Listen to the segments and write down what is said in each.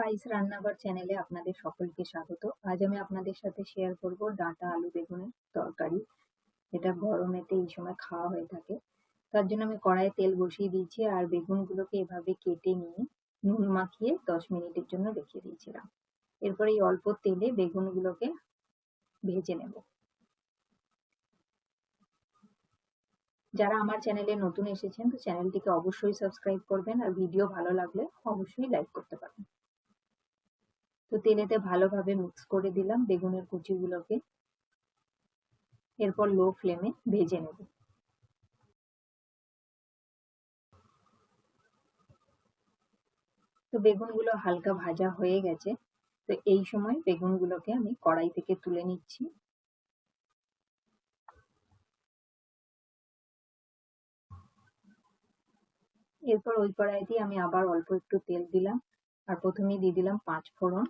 Spice রান্নাঘর চ্যানেলে আপনাদের সকলকে স্বাগত। আজ আমি আপনাদের সাথে শেয়ার করব ডাঁটা আলু বেগুনের তরকারি। এটা গরমেতে এই সময় খাওয়া হয়ে থাকে। তার জন্য আমি কড়াইয়ে তেল বসিয়ে দিয়েছি আর বেগুনগুলোকে এভাবে কেটে নিয়ে নুন মাখিয়ে দশ মিনিটের জন্য রেখে দিয়েছিলাম। এরপর এই অল্প তেলে বেগুনগুলোকে ভেজে নেব। যারা আমার চ্যানেলে নতুন এসেছেন তো চ্যানেলটিকে অবশ্যই সাবস্ক্রাইব করবেন আর ভিডিও ভালো লাগলে অবশ্যই লাইক করতে পারেন। তো তেলেতে ভালোভাবে মিক্স করে দিলাম বেগুনের কুচিগুলোকে। এরপর লো ফ্লেমে ভেজে নেব। তো বেগুনগুলো হালকা ভাজা হয়ে গেছে। তো এই সময় বেগুনগুলোকে আমি কড়াই থেকে তুলে নিচ্ছি। এরপর ওই কড়াইতে আমি আবার অল্প একটু তেল দিলাম। আর প্রথমেই দিয়ে দিলাম পাঁচ ফোড়ন।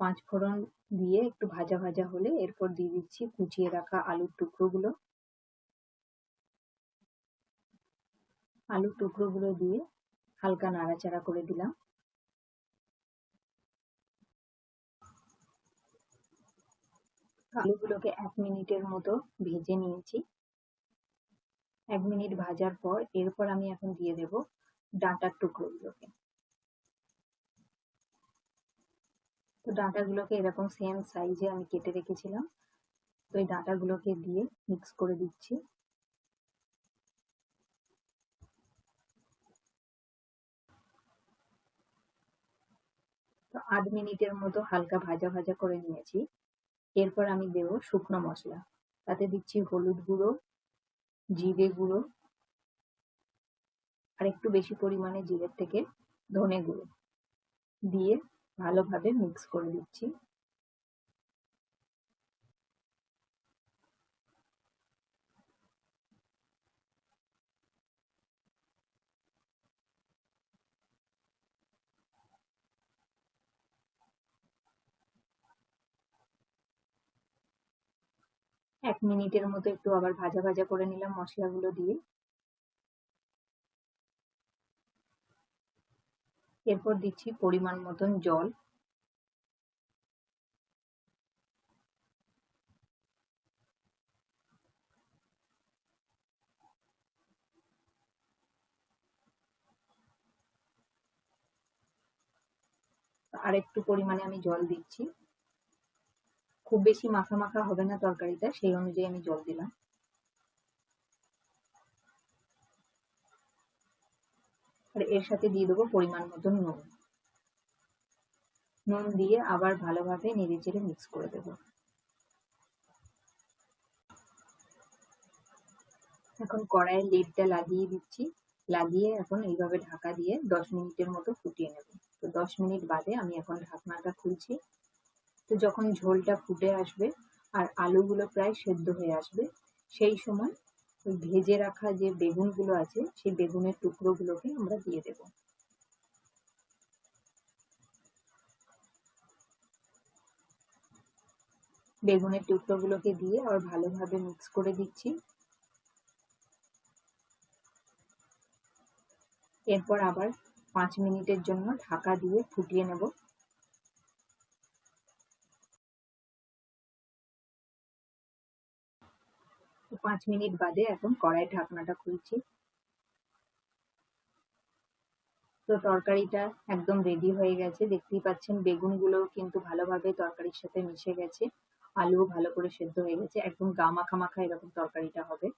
পাঁচ ফোড়ন দিয়ে একটু ভাজা ভাজা হলে এরপর দিয়ে দিচ্ছি কুচিয়ে রাখা আলুর টুকরোগুলো। আলুর টুকরোগুলো দিয়ে হালকা নাড়াচাড়া করে দিলাম। আলুগুলোকে এক মিনিটের মতো ভেজে নিয়েছি। এক মিনিট ভাজার পর এরপর আমি এখন দিয়ে দেব ডাঁটার টুকরোগুলোকে। তো ডাঁটাগুলোকে এরকম সেম সাইজে আমি কেটে রেখেছিলাম। তো এই ডাঁটাগুলোকে দিয়ে মিক্স করে দিচ্ছি। তো আধ মিনিটের মতো হালকা ভাজা ভাজা করে নিয়েছি। এরপর আমি দেব শুকনো মশলা। তাতে দিচ্ছি হলুদ গুঁড়ো, জিরে গুঁড়ো, আর একটু বেশি পরিমাণে জিরের থেকে ধনে গুঁড়ো। দিয়ে ভালোভাবে মিক্স করে দিচ্ছি এক মিনিটের মতো একটু আবার ভাজা ভাজা করে নিলাম মশলাগুলো দিয়ে। এরপর দিচ্ছি পরিমাণ মতন জল। আর একটু পরিমাণে আমি জল দিচ্ছি। খুব বেশি মাখা মাখা হবে না তরকারিটা, সেই অনুযায়ী আমি জল দিলাম। আর এর সাথে দিয়ে দেবো পরিমাণ মতো নুন। নুন দিয়ে আবার ভালোভাবে নেড়ে চেড়ে মিক্স করে দেবো। এখন কড়াইয়ের লিডটা লাগিয়ে দিচ্ছি। লাগিয়ে এখন এইভাবে ঢাকা দিয়ে দশ মিনিটের মতো ফুটিয়ে নেব। তো দশ মিনিট বাদে আমি এখন ঢাকনাটা খুলছি। তো যখন ঝোলটা ফুটে আসবে আর আলুগুলো প্রায় সেদ্ধ হয়ে আসবে, সেই সময় ভেজে রাখা যে বেগুনগুলো আছে, সেই বেগুনের টুকরোগুলোকে আমরা দিয়ে দেব। বেগুনের টুকরোগুলোকে দিয়ে আবার ভালোভাবে মিক্স করে দিচ্ছি। এরপর আবার পাঁচ মিনিটের জন্য ঢাকা দিয়ে ফুটিয়ে নেব। পাঁচ মিনিট বাদে এখন কড়াই ঢাকনাটা খুলছি। তো তরকারিটা একদম রেডি হয়ে গেছে। দেখতেই পাচ্ছেন বেগুনগুলো কিন্তু ভালোভাবে তরকারির সাথে মিশে গেছে। আলুও ভালো করে সেদ্ধ হয়ে গেছে। একদম গা মাখা মাখা এরকম তরকারিটা হবে।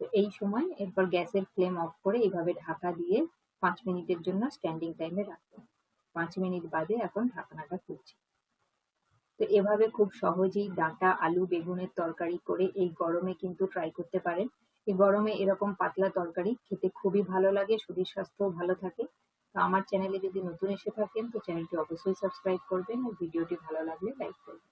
তো এই সময় এরপর গ্যাসের ফ্লেম অফ করে এইভাবে ঢাকা দিয়ে পাঁচ মিনিটের জন্য স্ট্যান্ডিং টাইমে রাখব। পাঁচ মিনিট বাদে এখন ঢাকনাটা খুলছি। তো এভাবে খুব সহজেই ডাঁটা, আলু, বেগুনের তরকারি করে এই গরমে কিন্তু ট্রাই করতে পারেন। এই গরমে এরকম পাতলা তরকারি খেতে খুবই ভালো লাগে, শরীর স্বাস্থ্যও ভালো থাকে। তো আমার চ্যানেলে যদি নতুন এসে থাকেন, তো চ্যানেলটি অবশ্যই সাবস্ক্রাইব করবেন আর ভিডিওটি ভালো লাগলে লাইক করবেন।